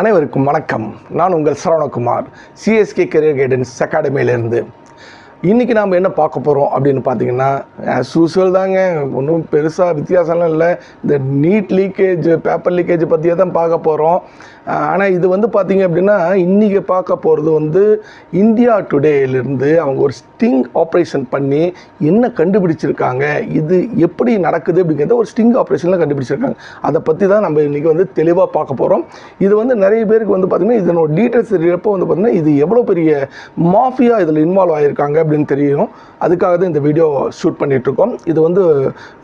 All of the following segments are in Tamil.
அனைவருக்கும் வணக்கம். நான் உங்கள் சரவணகுமார் சிஎஸ்கே கரியர் கைடன்ஸ் அகாடமியிலேருந்து இன்றைக்கி நாம் என்ன பார்க்க போகிறோம் அப்படின்னு பார்த்தீங்கன்னா ஆஸ் யூஸ்வல் தாங்க ஒன்றும் பெருசாக வித்தியாசம்லாம் இல்லை. இந்த நீட் லீக்கேஜ் பேப்பர் லீக்கேஜ் பற்றியே தான் பார்க்க போகிறோம் ஆனால் இது வந்து பார்த்தீங்க அப்படின்னா இன்றைக்கி பார்க்க போகிறது வந்து இந்தியா டுடேலேருந்து அவங்க ஒரு ஸ்டிங் ஆப்ரேஷன் பண்ணி என்ன கண்டுபிடிச்சிருக்காங்க இது எப்படி நடக்குது அப்படிங்கிறத ஒரு ஸ்டிங் ஆப்ரேஷனில் கண்டுபிடிச்சிருக்காங்க. அதை பற்றி தான் நம்ம இன்றைக்கி வந்து தெளிவாக பார்க்க போகிறோம் இது வந்து நிறைய பேருக்கு வந்து பார்த்திங்கன்னா இதனோட டீட்டெயில்ஸ் தெரியறப்போ வந்து பார்த்திங்கன்னா இது எவ்வளோ பெரிய மாஃபியா இதில் இன்வால்வ் ஆகியிருக்காங்க அப்படின்னு தெரியும். அதுக்காக தான் இந்த வீடியோ ஷூட் பண்ணிகிட்ருக்கோம் இது வந்து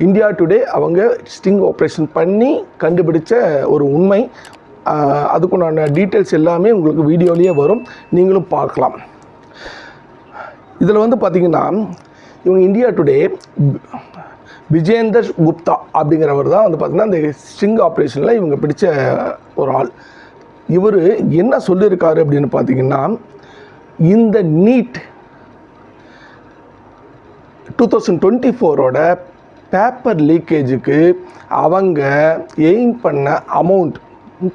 இந்தியா டுடே அவங்க ஸ்டிங் ஆப்ரேஷன் பண்ணி கண்டுபிடிச்ச ஒரு உண்மை. அதுக்குண்டான டீட்டெயில்ஸ் எல்லாமே உங்களுக்கு வீடியோலேயே வரும். நீங்களும் பார்க்கலாம். இதில் வந்து பார்த்திங்கன்னா இவங்க இந்தியா டுடே விஜேந்தர் குப்தா அப்படிங்கிறவர் தான் வந்து பார்த்திங்கன்னா அந்த ஸ்ட்ரிங் ஆப்ரேஷனில் இவங்க பிடிச்ச ஒரு ஆள். இவர் என்ன சொல்லியிருக்காரு அப்படின்னு பார்த்தீங்கன்னா இந்த நீட் டூ தௌசண்ட் டுவெண்ட்டி ஃபோரோட பேப்பர் லீக்கேஜுக்கு அவங்க எய்ம் பண்ண அமௌண்ட்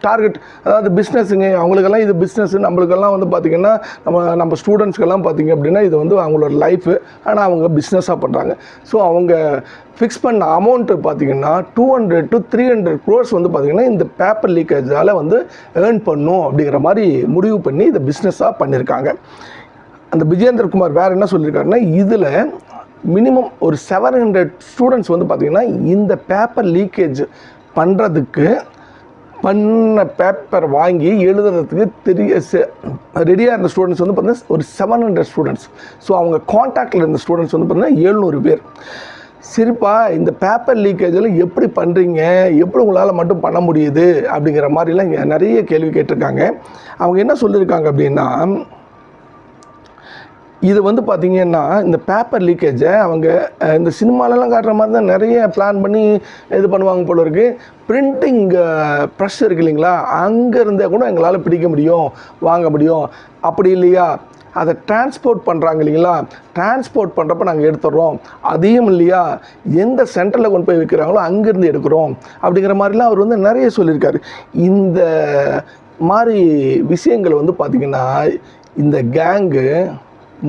டார்கெட் அதாவது பிஸ்னஸுங்க அவங்களுக்கெல்லாம் இது பிஸ்னஸ் நம்மளுக்கெல்லாம் வந்து பார்த்திங்கன்னா நம்ம நம்ம ஸ்டூடெண்ட்ஸ்க்கெல்லாம் பார்த்திங்க அப்படின்னா இது வந்து அவங்களோட லைஃபு ஆனால் அவங்க பிஸ்னஸாக பண்ணுறாங்க ஸோ அவங்க ஃபிக்ஸ் பண்ண அமௌண்ட்டு பார்த்திங்கன்னா two hundred to three hundred crores வந்து பார்த்திங்கன்னா இந்த பேப்பர் லீக்கேஜால் வந்து ஏர்ன் பண்ணும் அப்படிங்கிற மாதிரி முடிவு பண்ணி இதை பிஸ்னஸாக பண்ணியிருக்காங்க அந்த விஜேந்திரகுமார் வேறு என்ன சொல்லியிருக்காருன்னா இதில் மினிமம் ஒரு செவன் ஹண்ட்ரட் ஸ்டூடெண்ட்ஸ் வந்து பார்த்திங்கன்னா இந்த பேப்பர் லீக்கேஜ் பண்ணுறதுக்கு பண்ண பேப்பர் வாங்கி எழுதுறதுக்கு தெரிய ரெடியாக இருந்த ஸ்டூடெண்ட்ஸ் வந்து பார்த்தீங்கன்னா ஒரு செவன் ஹண்ட்ரட் ஸ்டூடெண்ட்ஸ் ஸோ அவங்க காண்டாக்டில் இருந்த ஸ்டூடெண்ட்ஸ் வந்து பார்த்தீங்கன்னா எழுநூறு பேர். சரிப்பா இந்த பேப்பர் லீக்கேஜில் எப்படி பண்ணுறீங்க எப்படி உங்களால் மட்டும் பண்ண முடியுது? அப்படிங்கிற மாதிரிலாம் இங்கே நிறைய கேள்வி கேட்டிருக்காங்க. அவங்க என்ன சொல்லியிருக்காங்க அப்படின்னா இது வந்து பார்த்திங்கன்னா இந்த பேப்பர் லீக்கேஜை அவங்க இந்த சினிமாலலாம் காட்டுற மாதிரி தான் நிறைய பிளான் பண்ணி இது பண்ணுவாங்க போல இருக்குது பிரிண்டிங் ப்ரெஷ் இருக்கு இல்லைங்களா? அங்கே இருந்தே கூட எங்களால் பிடிக்க முடியும் வாங்க முடியும். அப்படி இல்லையா? அதை டிரான்ஸ்போர்ட் பண்ணுறாங்க இல்லைங்களா? டிரான்ஸ்போர்ட் பண்ணுறப்ப நாங்கள் எடுத்துடுறோம். அதையும் இல்லையா? எந்த சென்டரில் கொண்டு போய் விற்கிறாங்களோ அங்கேருந்து எடுக்கிறோம். அப்படிங்கிற மாதிரிலாம் அவர் வந்து நிறைய சொல்லியிருக்காரு. இந்த மாதிரி விஷயங்கள் வந்து பார்த்திங்கன்னா இந்த gang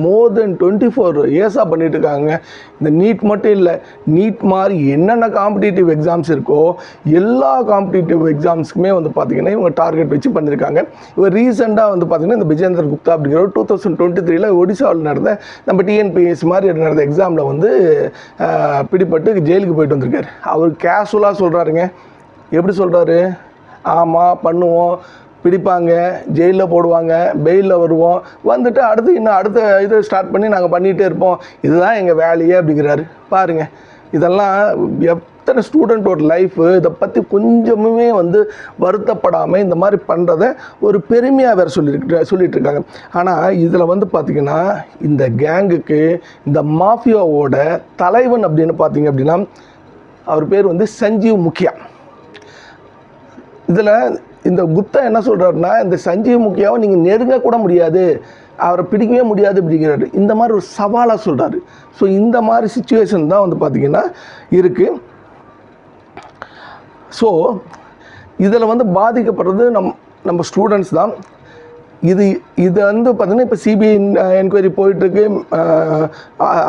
more then twenty four இயர்ஸாக பண்ணிட்டு இருக்காங்க இந்த நீட் மட்டும் இல்லை நீட் மாதிரி என்னென்ன காம்படிட்டிவ் எக்ஸாம்ஸ் இருக்கோ எல்லா காம்படிட்டிவ் எக்ஸாம்ஸ்க்குமே வந்து பார்த்திங்கன்னா இவங்க டார்கெட் வச்சு பண்ணியிருக்காங்க இவர் ரீசெண்டாக வந்து பார்த்திங்கன்னா இந்த பிஜேந்திர குப்தா அப்படிங்கிற டூ தௌசண்ட் டுவெண்ட்டி த்ரீல ஒடிசாவில் நடந்த நம்ம டிஎன்பிஎஸ் மாதிரி நடந்த எக்ஸாமில் வந்து பிடிப்பட்டு ஜெயிலுக்கு போயிட்டு வந்திருக்காரு. அவர் கேஷுவலாக சொல்கிறாருங்க எப்படி சொல்கிறாரு ஆமாம் பண்ணுவோம். பிடிப்பாங்க ஜெயிலில் போடுவாங்க பெயிலில் வருவோம். வந்துட்டு அடுத்து இன்னும் அடுத்த இது ஸ்டார்ட் பண்ணி நாங்கள் பண்ணிகிட்டே இருப்போம். இதுதான் எங்கள் வேலையே அப்படிங்கிறாரு. பாருங்க இதெல்லாம் எத்தனை ஸ்டூடெண்ட்டோட லைஃபு இதை பற்றி கொஞ்சமுமே வந்து வருத்தப்படாமல் இந்த மாதிரி பண்ணுறத ஒரு பெருமையாக வேறு சொல்லியிருக்கு சொல்லிட்டு இருக்காங்க ஆனால் இதில் வந்து பார்த்திங்கன்னா இந்த கேங்குக்கு இந்த மாஃபியாவோட தலைவன் அப்படின்னு பார்த்தீங்க அப்படின்னா அவர் பேர் வந்து சஞ்சீவ் முக்கியா. இதில் இந்த குப்தா என்ன சொல்கிறாருன்னா இந்த சஞ்சீவ் முக்கியாவை நீங்கள் நெருங்க கூட முடியாது அவரை பிடிக்கவே முடியாது அப்படிங்கிறாரு. இந்த மாதிரி ஒரு சவாலாக சொல்கிறாரு ஸோ இந்த மாதிரி சுச்சுவேஷன் தான் வந்து பார்த்திங்கன்னா இருக்குது ஸோ இதில் வந்து பாதிக்கப்படுறது நம் நம்ம ஸ்டூடெண்ட்ஸ் தான். இது இது வந்து பார்த்திங்கன்னா இப்போ சிபிஐ என்கொயரி போயிட்டுருக்கு.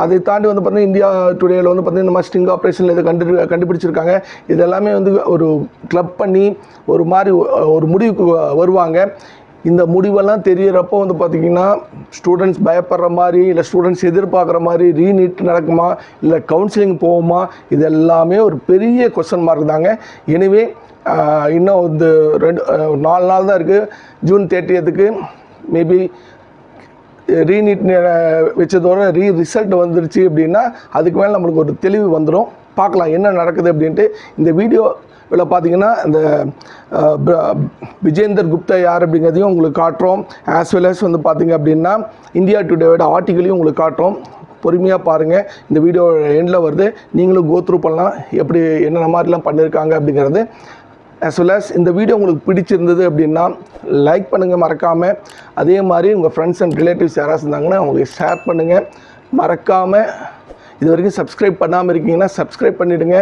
அதை தாண்டி வந்து பார்த்திங்கன்னா இந்தியா டுடேயில் வந்து பார்த்திங்கன்னா இந்த மாதிரி ஸ்டிங் ஆப்ரேஷனில் இதை கண்டு கண்டுபிடிச்சிருக்காங்க. இது எல்லாமே வந்து ஒரு கிளப் பண்ணி ஒரு மாதிரி ஒரு முடிவுக்கு வருவாங்க. இந்த முடிவெல்லாம் தெரிகிறப்போ வந்து பார்த்திங்கன்னா ஸ்டூடெண்ட்ஸ் பயப்படுற மாதிரி இல்லை ஸ்டூடெண்ட்ஸ் எதிர்பார்க்குற மாதிரி ரீநீட் நடக்குமா இல்லை கவுன்சிலிங் போகுமா இது எல்லாமே ஒரு பெரிய கொஸ்டின் மார்க் தாங்க. எனவே இன்னும் வந்து ரெண்டு நாலு நாள் தான் இருக்குது ஜூன் தேர்ட்டியத்துக்கு மேபி ரீநீட் வச்சதோட ரீ ரிசல்ட் வந்துருச்சு அப்படின்னா அதுக்கு மேலே நம்மளுக்கு ஒரு தெளிவு வந்துடும் பார்க்கலாம் என்ன நடக்குது அப்படின்ட்டு. இந்த வீடியோ இதில் பார்த்தீங்கன்னா இந்த விஜேந்தர் குப்தா யார் அப்படிங்கிறதையும் உங்களுக்கு காட்டுறோம். ஆஸ் வெல் அஸ் வந்து பார்த்தீங்க அப்படின்னா இந்தியா டுடேவோட ஆர்டிகளையும் உங்களுக்கு காட்டுறோம். பொறுமையாக பாருங்கள் இந்த வீடியோ எண்டில் வருது. நீங்களும் கோத்ரூ பண்ணலாம். எப்படி என்னென்ன மாதிரிலாம் பண்ணியிருக்காங்க அப்படிங்கிறது. அஸ் வெல் அஸ் இந்த வீடியோ உங்களுக்கு பிடிச்சிருந்தது அப்படின்னா லைக் பண்ணுங்கள் மறக்காமல் அதே மாதிரி உங்கள் ஃப்ரெண்ட்ஸ் அண்ட் ரிலேட்டிவ்ஸ் யாராவது இருந்தாங்கன்னா அவங்களுக்கு ஷேர் பண்ணுங்கள் மறக்காமல் இது வரைக்கும் சப்ஸ்கிரைப் பண்ணாமல் இருக்கீங்கன்னா சப்ஸ்கிரைப் பண்ணிவிடுங்க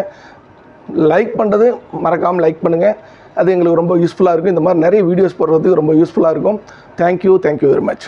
லைக் பண்ணுறது மறக்காமல் லைக் பண்ணுங்கள் அது எங்களுக்கு ரொம்ப யூஸ்ஃபுல்லாக இருக்கும். இந்த மாதிரி நிறைய வீடியோஸ் போடுறதுக்கு ரொம்ப யூஸ்ஃபுல்லாக இருக்கும். Thank you thank you very much